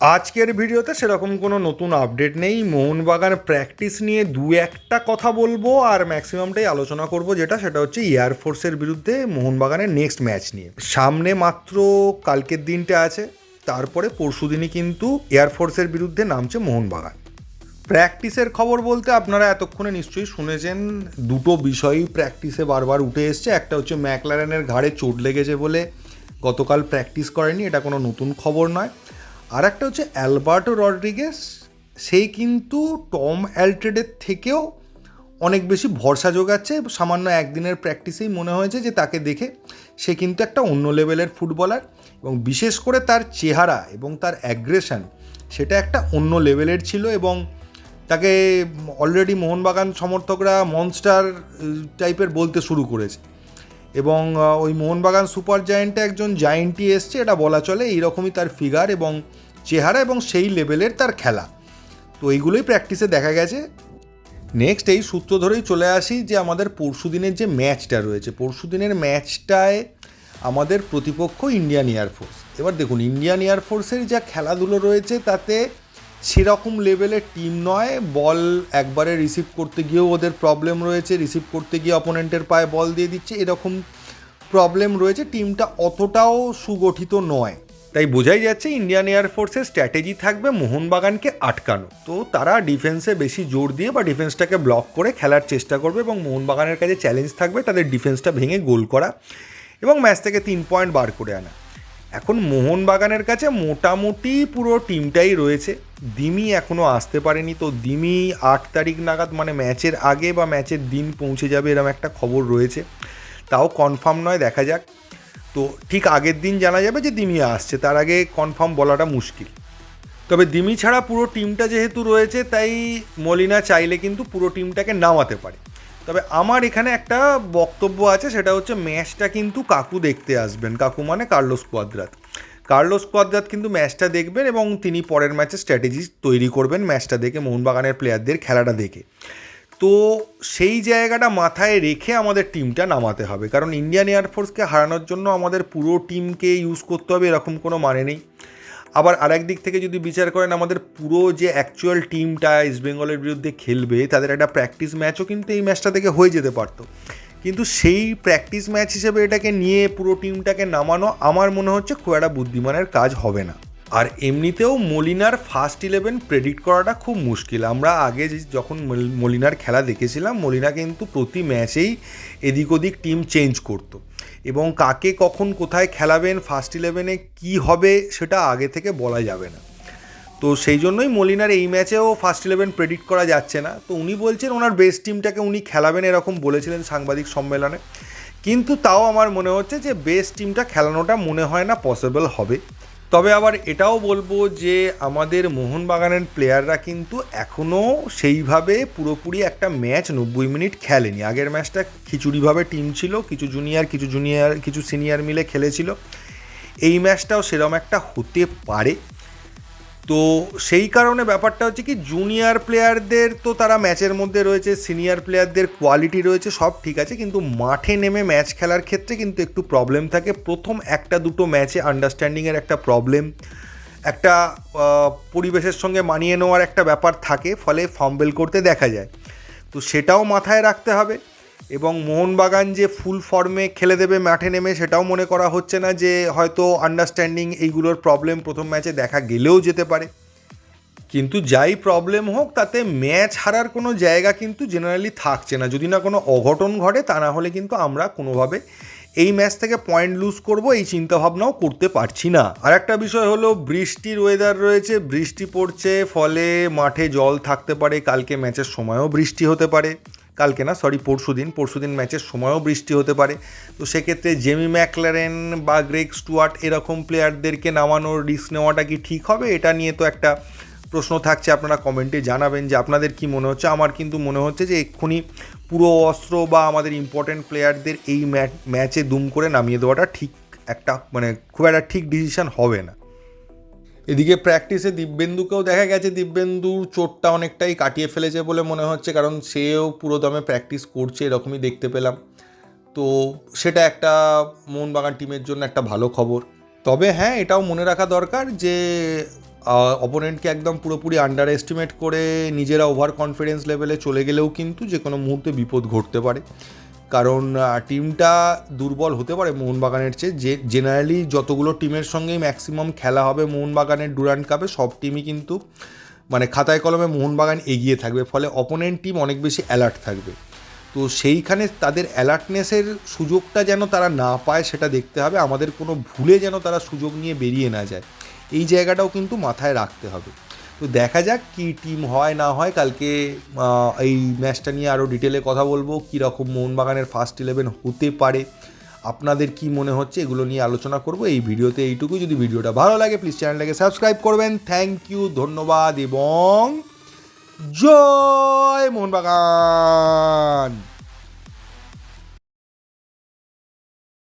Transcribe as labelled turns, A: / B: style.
A: আজকের ভিডিওতে সেরকম কোনো নতুন আপডেট নেই। মোহনবাগান প্র্যাকটিস নিয়ে দু একটা কথা বলব আর ম্যাক্সিমামটাই আলোচনা করব যেটা, সেটা হচ্ছে এয়ারফোর্সের বিরুদ্ধে মোহনবাগানের নেক্সট ম্যাচ নিয়ে। সামনে মাত্র কালকের দিনটা আছে, তারপরে পরশুদিনই কিন্তু এয়ারফোর্সের বিরুদ্ধে নামছে মোহনবাগান। প্র্যাকটিসের খবর বলতে আপনারা এতক্ষণে নিশ্চয়ই শুনেছেন, দুটো বিষয়ই প্র্যাকটিসে বারবার উঠে এসছে। একটা হচ্ছে ম্যাকলারেনের ঘাড়ে চোট লেগেছে বলে গতকাল প্র্যাকটিস করেনি, এটা কোনো নতুন খবর নয়। আর একটা হচ্ছে অ্যালবার্টো রড্রিগেস, সেই কিন্তু টম অ্যালট্রেডের থেকেও অনেক বেশি ভরসা যোগাচ্ছে। সামান্য একদিনের প্র্যাকটিসেই মনে হয়েছে যে তাকে দেখে সে কিন্তু একটা অন্য লেভেলের ফুটবলার এবং বিশেষ করে তার চেহারা এবং তার অ্যাগ্রেশন সেটা একটা অন্য লেভেলের ছিল এবং তাকে অলরেডি মোহনবাগান সমর্থকরা মনস্টার টাইপের বলতে শুরু করেছে। এবং ওই মোহনবাগান সুপার জায়েন্টে একজন জায়েন্টই এসছে, এটা বলা চলে, এইরকমই তার ফিগার এবং চেহারা এবং সেই লেভেলের তার খেলা। তো এইগুলোই প্র্যাকটিসে দেখা গেছে। নেক্সট এই সূত্র ধরেই চলে আসি যে আমাদের পরশুদিনের যে ম্যাচটা রয়েছে, পরশুদিনের ম্যাচটায় আমাদের প্রতিপক্ষ ইন্ডিয়ান এয়ারফোর্স এবার দেখুন ইন্ডিয়ান এয়ারফোর্সের যা খেলাধুলো রয়েছে, তাতে সেরকম লেভেলের টিম নয়। বল একবারে রিসিভ করতে গিয়েও ওদের প্রবলেম রয়েছে। রিসিভ করতে গিয়ে অপোনেন্টের পায়ে বল দিয়ে দিচ্ছে। এরকম প্রবলেম রয়েছে। টিমটা অতটাও সুগঠিত নয়। তাই বোঝাই যাচ্ছে ইন্ডিয়ান এয়ারফোর্সের স্ট্র্যাটেজি থাকবে মোহনবাগানকে আটকানো। তো তারা ডিফেন্সে বেশি জোর দিয়ে বা ডিফেন্সটাকে ব্লক করে খেলার চেষ্টা করবে এবং মোহনবাগানের কাছে চ্যালেঞ্জ থাকবে, তাদের ডিফেন্সটা ভেঙে গোল করা এবং ম্যাচ থেকে তিন পয়েন্ট বার করে আনা। এখন মোহনবাগানের কাছে মোটামুটি পুরো টিমটাই রয়েছে। দিমি এখনও আসতে পারেনি, তো দিমি আট তারিখ নাগাদ মানে ম্যাচের আগে বা ম্যাচের দিন পৌঁছে যাবে এরকম একটা খবর রয়েছে। তাও কনফার্ম নয়, দেখা যাক। তো ঠিক আগের দিন জানা যাবে যে দিমি আসছে, তার আগে কনফার্ম বলাটা মুশকিল। তবে দিমি ছাড়া পুরো টিমটা যেহেতু রয়েছে, তাই মলিনা চাইলে কিন্তু পুরো টিমটাকে নামাতে পারে। তবে আমার এখানে একটা বক্তব্য আছে, সেটা হচ্ছে ম্যাচটা কিন্তু কাকু দেখতে আসবেন। কাকু মানে কার্লোস কোয়াদ্রাত। কার্লোস কোয়াদ্রাত কিন্তু ম্যাচটা দেখবেন এবং তিনি পরের ম্যাচে স্ট্র্যাটেজি তৈরি করবেন ম্যাচটা দেখে, মোহনবাগানের প্লেয়ারদের খেলাটা দেখে। তো সেই জায়গাটা মাথায় রেখে আমাদের টিমটা নামাতে হবে। কারণ ইন্ডিয়ান এয়ারফোর্সকে হারানোর জন্য আমাদের পুরো টিমকে ইউজ করতে হবে, এরকম কোনো মানে নেই। আবার আরেক দিক থেকে যদি বিচার করেন, আমাদের পুরো যে অ্যাকচুয়াল টিমটা ইস্ট বেঙ্গলের বিরুদ্ধে খেলবে, তাদের একটা প্র্যাকটিস ম্যাচও কিন্তু এই ম্যাচটা থেকে হয়ে যেতে পারতো। কিন্তু সেই প্র্যাকটিস ম্যাচ হিসেবে এটাকে নিয়ে পুরো টিমটাকে নামানো, আমার মনে হচ্ছে খুব একটা বুদ্ধিমানের কাজ হবে না। আর এমনিতেও মলিনার ফার্স্ট ইলেভেন প্রেডিক্ট করাটা খুব মুশকিল। আমরা আগে যখন মল- মলিনার খেলা দেখেছিলাম, মলিনা কিন্তু প্রতি ম্যাচেই এদিক ওদিক টিম চেঞ্জ করতো। এবং কাকে কখন কোথায় খেলাবেন ফার্স্ট ইলেভেনে কী হবে সেটা আগে থেকে বলা যাবে না। তো সেই জন্যই মলিনার এই ম্যাচেও ফার্স্ট ইলেভেন প্রেডিক্ট করা যাচ্ছে না। তো উনি বলছেন ওনার বেস্ট টিমটাকে উনি খেলাবেন এরকম বলেছিলেন সাংবাদিক সম্মেলনে। কিন্তু তাও আমার মনে হচ্ছে যে বেস্ট টিমটা খেলানোটা মনে হয় না পসিবল হবে। তবে আবার এটাও বলব যে আমাদের মোহনবাগানের প্লেয়াররা কিন্তু এখনও সেইভাবে পুরোপুরি একটা ম্যাচ নব্বই মিনিট খেলেনি। আগের ম্যাচটা খিচুড়িভাবে টিম ছিল, কিছু জুনিয়র কিছু জুনিয়র কিছু সিনিয়র মিলে খেলেছিল। এই ম্যাচটাও সেরকম একটা হতে পারে। তো সেই কারণে ব্যাপারটা হচ্ছে কি জুনিয়র প্লেয়ারদের তো তারা ম্যাচের মধ্যে রয়েছে সিনিয়র প্লেয়ারদের কোয়ালিটি রয়েছে, সব ঠিক আছে, কিন্তু মাঠে নেমে ম্যাচ খেলার ক্ষেত্রে কিন্তু একটু প্রবলেম থাকে। প্রথম একটা দুটো ম্যাচে আন্ডারস্ট্যান্ডিংয়ের একটা প্রবলেম একটা পরিবেশের সঙ্গে মানিয়ে নেওয়ার একটা ব্যাপার থাকে, ফলে ফাম্বেল করতে দেখা যায়। তো সেটাও মাথায় রাখতে হবে। এবং মোহনবাগান যে ফুল ফর্মে খেলে দেবে, মাঠে নেমে, সেটাও মনে করা হচ্ছে না যে হয়তো আন্ডারস্ট্যান্ডিং এইগুলোর প্রবলেম প্রথম ম্যাচে দেখা গেলেও যেতে পারে। কিন্তু যাই প্রবলেম হোক, তাতে ম্যাচ হারার কোনো জায়গা কিন্তু জেনারেলি থাকছে না। যদি না কোনো অঘটন ঘটে, তা না হলে কিন্তু আমরা কোনোভাবে এই ম্যাচ থেকে পয়েন্ট লুজ করব, এই চিন্তাভাবনাও করতে পারছি না। আর একটা বিষয় হলো, বৃষ্টির ওয়েদার রয়েছে, বৃষ্টি পড়ছে, ফলে মাঠে জল থাকতে পারে, কালকে ম্যাচের সময়ও বৃষ্টি হতে পারে। কালকে না সরি পরশু দিন পরশু দিন ম্যাচের সময়ও বৃষ্টি হতে পারে। তো সেক্ষেত্রে জেমি ম্যাকলারেন বা গ্রেগ স্টুয়ার্ট এরকম প্লেয়ারদেরকে নামানোর রিস্ক নেওয়াটা কি ঠিক হবে? এটা নিয়ে তো একটা প্রশ্ন থাকছে, আপনারা কমেন্টে জানাবেন যে আপনাদের কি মনে হচ্ছে? আমার কিন্তু মনে হচ্ছে যে এক্ষুনি পুরো অস্ত্র বা আমাদের ইম্পর্টেন্ট প্লেয়ারদের এই ম্যাচে দুম করে নামিয়ে দেওয়াটা ঠিক একটা মানে খুব একটা ঠিক ডিসিশন হবে না। এদিকে প্র্যাকটিসে দিব্যেন্দুকেও দেখা গেছে। দিব্যেন্দুর চোটটা অনেকটাই কাটিয়ে ফেলেছে বলে মনে হচ্ছে, কারণ সেও পুরো দমে প্র্যাকটিস করছে, এরকমই দেখতে পেলাম। তো সেটা একটা মোহনবাগান টিমের জন্য একটা ভালো খবর। তবে হ্যাঁ এটাও মনে রাখা দরকার যে অপোনেন্টকে একদম পুরোপুরি আন্ডার এস্টিমেট করে নিজেরা ওভার কনফিডেন্স লেভেলে চলে গেলেও কিন্তু যে কোনো মুহূর্তে বিপদ ঘটতে পারে। কারণ টিমটা দুর্বল হতে পারে মোহনবাগানের চেয়ে। যে জেনারেলি যতগুলো টিমের সঙ্গেই ম্যাক্সিমাম খেলা হবে মোহনবাগানের ডুরান্ট কাপে, সব টিমই কিন্তু মানে খাতায় কলমে মোহনবাগান এগিয়ে থাকবে। ফলে অপোনেন্ট টিম অনেক বেশি অ্যালার্ট থাকবে। তো সেইখানে তাদের অ্যালার্টনেসের সুযোগটা যেন তারা না পায়, সেটা দেখতে হবে। আমাদের কোনো ভুলে যেন তারা সুযোগ নিয়ে বেরিয়ে না যায়। এই জায়গাটাও কিন্তু মাথায় রাখতে হবে। তো দেখা যাক কি টিম হয়, না হয়। কালকে এই ম্যাচটা নিয়ে আরও ডিটেলে কথা বলব। কীরকম মোহনবাগানের ফার্স্ট ইলেভেন হতে পারে, আপনাদের কি মনে হচ্ছে, এগুলো নিয়ে আলোচনা করব। এই ভিডিওতে এইটুকু। যদি ভিডিওটা ভালো লাগে প্লিজ চ্যানেলটাকে সাবস্ক্রাইব করবেন। থ্যাংক ইউ ধন্যবাদ এবং জয় মোহনবাগান!